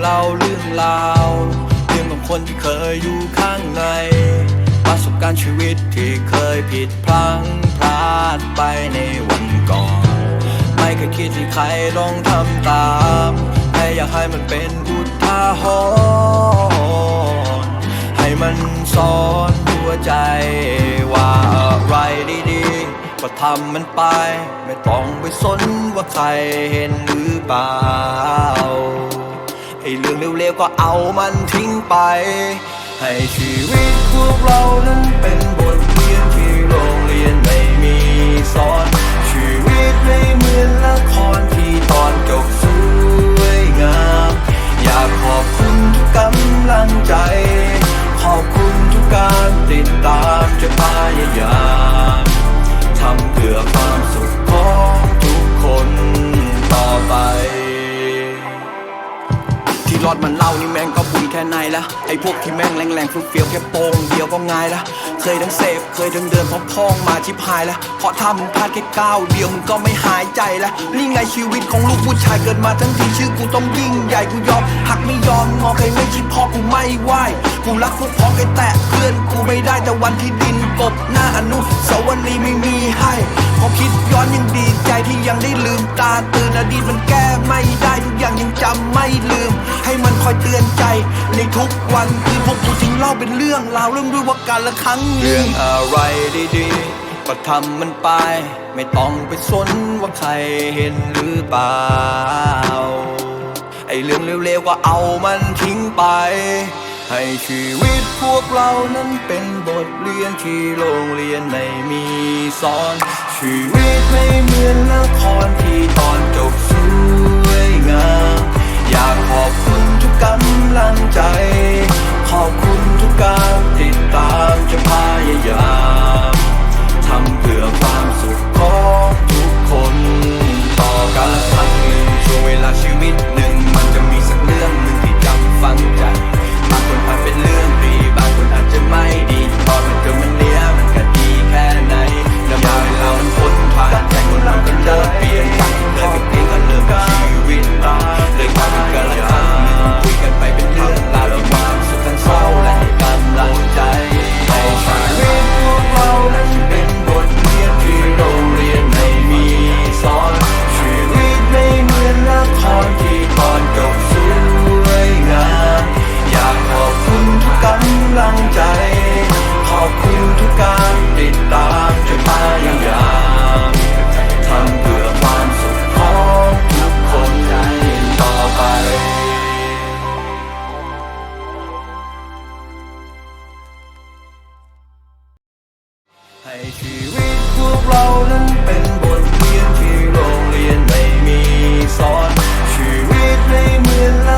เล่าเรื่องราวเรื่องของคนที่เคยอยู่ข้างใน ประสบการณ์ชีวิตที่เคยผิดพลั้งพลาดไปในวันก่อน ไม่เคยคิดที่ใครลองทำตามแค่อยากให้มันเป็นอุทาหรณ์ให้มันสอนหัวใจว่าอะไรดีๆก็ทำมันไป ไม่ต้องไปสนว่าใครเห็นหรือเปล่า ก็เอามันทิ้งไป ให้ชีวิตพวกเรานั้นเป็นบทเรียนที่โรงเรียนไม่มีสอน ชีวิตไม่เหมือนละครที่ตอนจบสวยงาม อยากขอบคุณทุกกำลังใจ ขอบคุณทุกการติดตามจะพยายามทำเพื่อความสุขของทุกคนต่อไป ที่รอดมันเล่านี่แม่งก็บุญแค่ไหนละไอพวกที่แม่งแรงๆฟุกเฟียวแค่โป้งเดียวก็ง่ายละเคยทั้งเสพเคยทั้งเดินพร้อมพองมาชิบหายละเพราะถ้ามึงพลาดแค่ก้าวเดียวมึงก็ไม่หายใจละนี่ไงชีวิตของลูกผู้ชายเกิดมาทั้งทีชื่อกูต้องยิ่งใหญ่กูยอมหักไม่ยอมงอใครไม่ชิดพอกูไม่ไหวกูรักพวกพ้องไอ้แตะเพื่อนกูไม่ได้แต่วันที่ดินกบหน้าอนุสาวรีย์ไม่มีให้พอคิดย้อนยังดีใจที่ยังได้ลืมตาตื่นอดีตมันแก้ไม่ได้ อย่างยังจำไม่ลืม ให้มันคอยเตือนใจ ในทุกวันคือพวกกูจึงเล่าเป็นเรื่องราวเรื่องด้วยว่าการละครั้งเรื่องอะไรดีๆก็ทำมันไป ไม่ต้องไปสนว่าใครเห็นหรือเปล่า ไอ้เรื่องเร็วๆก็เอามันทิ้งไป ให้ชีวิตพวกเรานั้นเป็นบทเรียนที่โรงเรียนไม่มีสอน ชีวิตไม่เหมือนละคร ชีวิตพวกเรานั้นเป็นบทเรียนที่โรงเรียนไม่มีสอน ชีวิตไม่เหมือน